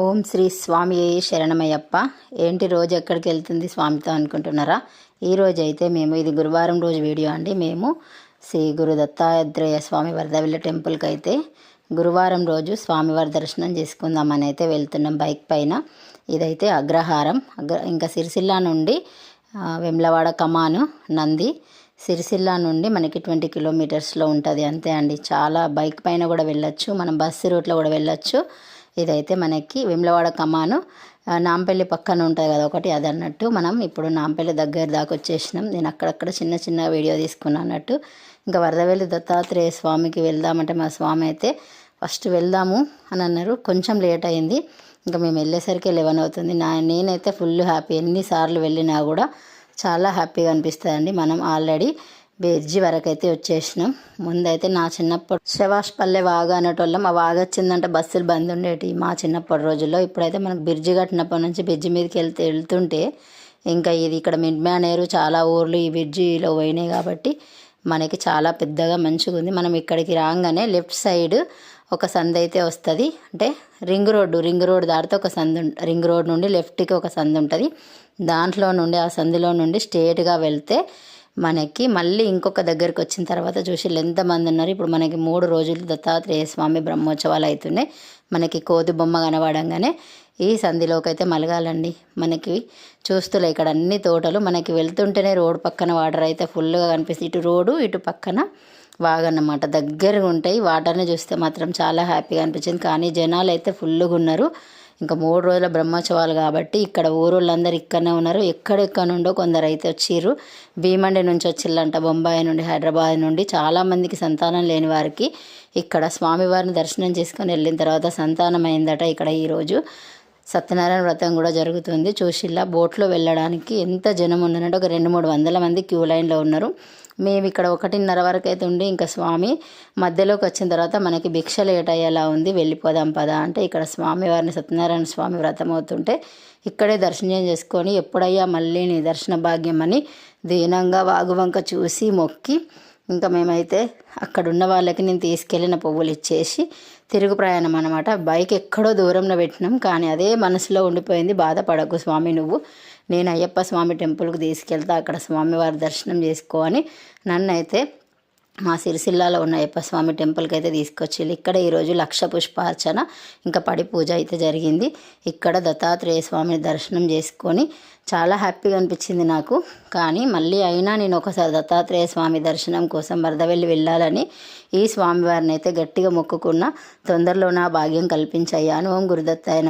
ఓం శ్రీ స్వామి శరణమయ్యప్ప. ఏంటి రోజు ఎక్కడికి వెళ్తుంది స్వామితో అనుకుంటున్నారా? ఈ రోజు అయితే మేము ఇది గురువారం రోజు వీడియో అండి. మేము శ్రీ గురు దత్తాత్రేయ స్వామి వరదవిల్ల టెంపుల్కి అయితే గురువారం రోజు స్వామివారి దర్శనం చేసుకుందామని అయితే వెళ్తున్నాం బైక్ పైన. ఇదైతే అగ్రహారం. అగ్ర ఇంకా సిరిసిల్ల నుండి వెమ్లవాడ కమాను నంది. సిరిసిల్ల నుండి మనకి ట్వంటీ కిలోమీటర్స్లో ఉంటుంది. అంతే అండి. చాలా బైక్ పైన కూడా వెళ్ళొచ్చు. మనం బస్సు రూట్లో కూడా వెళ్ళొచ్చు. ఇదైతే మనకి విమ్లవాడ కమాను నాంపల్లి పక్కన ఉంటుంది కదా ఒకటి అది అన్నట్టు మనం ఇప్పుడు నాంపల్లి దగ్గర దాకా వచ్చేసినాం. నేను అక్కడక్కడ చిన్న చిన్న వీడియో తీసుకున్నాను అన్నట్టు. ఇంకా వరదవెల్లి దత్తాత్రేయ స్వామికి వెళ్దామంటే మా స్వామి అయితే ఫస్ట్ వెళ్దాము అని అన్నారు. కొంచెం లేట్ అయింది. ఇంకా మేము వెళ్ళేసరికి లెవెన్ అవుతుంది. నా నేనైతే ఫుల్ హ్యాపీ ఎన్నిసార్లు వెళ్ళినా కూడా చాలా హ్యాపీగా అనిపిస్తుందండి. మనం ఆల్రెడీ బెర్జి వరకైతే వచ్చేసినాం. ముందైతే నా చిన్నప్పుడు శవాష్ పల్లె వాగు అనేటోళ్ళం. ఆ వాగు వచ్చిందంటే బస్సులు బంద్ ఉండేటి మా చిన్నప్పటి రోజుల్లో. ఇప్పుడైతే మనకు బ్రిడ్జి కట్టినప్పటి నుంచి బ్రిడ్జి మీదకి వెళ్తే వెళ్తుంటే ఇంకా ఇది ఇక్కడ మిడ్ మ్యానేరు చాలా ఊర్లు ఈ బ్రిడ్జిలో పోయినాయి కాబట్టి మనకి చాలా పెద్దగా మంచిగా ఉంది. మనం ఇక్కడికి రాగానే లెఫ్ట్ సైడ్ ఒక సందు అయితే వస్తుంది. అంటే రింగ్ రోడ్డు రింగ్ రోడ్ దాటితే ఒక సందు రింగ్ రోడ్ నుండి లెఫ్ట్కి ఒక సందు ఉంటుంది. దాంట్లో నుండి ఆ సందులో నుండి స్ట్రేట్గా వెళ్తే మనకి మళ్ళీ ఇంకొక దగ్గరికి వచ్చిన తర్వాత చూసి ఎంతమంది ఉన్నారు? ఇప్పుడు మనకి మూడు రోజులు దత్తాత్రేయ స్వామి బ్రహ్మోత్సవాలు అవుతున్నాయి మనకి కోతి బొమ్మ కనబడంగానే ఈ సంధిలోకి అయితే మలగాలండి. మనకి చూస్తులే ఇక్కడ అన్ని తోటలు. మనకి వెళ్తుంటేనే రోడ్ పక్కన వాటర్ అయితే ఫుల్గా కనిపిస్తుంది. ఇటు రోడ్డు ఇటు పక్కన వాగన్నమాట. దగ్గరగా ఉంటాయి. వాటర్ని చూస్తే మాత్రం చాలా హ్యాపీగా అనిపించింది. కానీ జనాలు అయితే ఫుల్గా ఉన్నారు. ఇంకా మూడు రోజుల బ్రహ్మోత్సవాలు కాబట్టి ఇక్కడ ఊరోళ్ళందరూ ఇక్కడనే ఉన్నారు. ఎక్కడెక్కడ నుండో కొందరు అయితే వచ్చిర్రు. భీమండి నుంచి వచ్చిల్లంట బొంబాయి నుండి హైదరాబాద్ నుండి. చాలామందికి సంతానం లేని వారికి ఇక్కడ స్వామివారిని దర్శనం చేసుకొని వెళ్ళిన తర్వాత సంతానం అయిందట ఇక్కడ ఈరోజు సత్యనారాయణ వ్రతం కూడా జరుగుతుంది. చూసిల్లా బోట్లో వెళ్ళడానికి ఎంత జనం ఉన్నారంటే ఒక రెండు మూడు వందల మంది క్యూ లైన్లో ఉన్నారు. మేము ఇక్కడ ఒకటిన్నర వరకు అయితే ఉండి ఇంకా స్వామి మధ్యలోకి వచ్చిన తర్వాత మనకి భిక్ష లేట్ అయ్యేలా ఉంది వెళ్ళిపోదాం పదా అంటే ఇక్కడ స్వామివారిని సత్యనారాయణ స్వామి వ్రతం అవుతుంటే ఇక్కడే దర్శనం చేసుకొని ఎప్పుడయ్యా మళ్ళీ నీ దర్శన భాగ్యం అని దీనంగా వాగువంక చూసి మొక్కి ఇంకా మేమైతే అక్కడ ఉన్న వాళ్ళకి నేను తీసుకెళ్ళిన పువ్వులు ఇచ్చేసి తిరుగు ప్రయాణం అనమాట బైక్ ఎక్కడో దూరంలో పెట్టినాం కానీ అదే మనసులో ఉండిపోయింది. బాధపడకు స్వామి నువ్వు. నేను అయ్యప్ప స్వామి టెంపుల్కి తీసుకెళ్తా అక్కడ స్వామివారి దర్శనం చేసుకో అని నన్ను అయితే మా సిరిసిల్లాలో ఉన్న అయ్యప్పస్వామి టెంపుల్కి అయితే తీసుకొచ్చి ఇక్కడ ఈరోజు లక్ష పుష్పార్చన ఇంకా పడి పూజ అయితే జరిగింది. ఇక్కడ దత్తాత్రేయ స్వామిని దర్శనం చేసుకొని చాలా హ్యాపీగా అనిపించింది నాకు. కానీ మళ్ళీ అయినా నేను ఒకసారి దత్తాత్రేయ స్వామి దర్శనం కోసం వరదవెల్లి వెళ్ళాలని ఈ స్వామివారిని అయితే గట్టిగా మొక్కుకున్న తొందరలో నా భాగ్యం కల్పించయ్యాను ఓం గురుదత్తాయన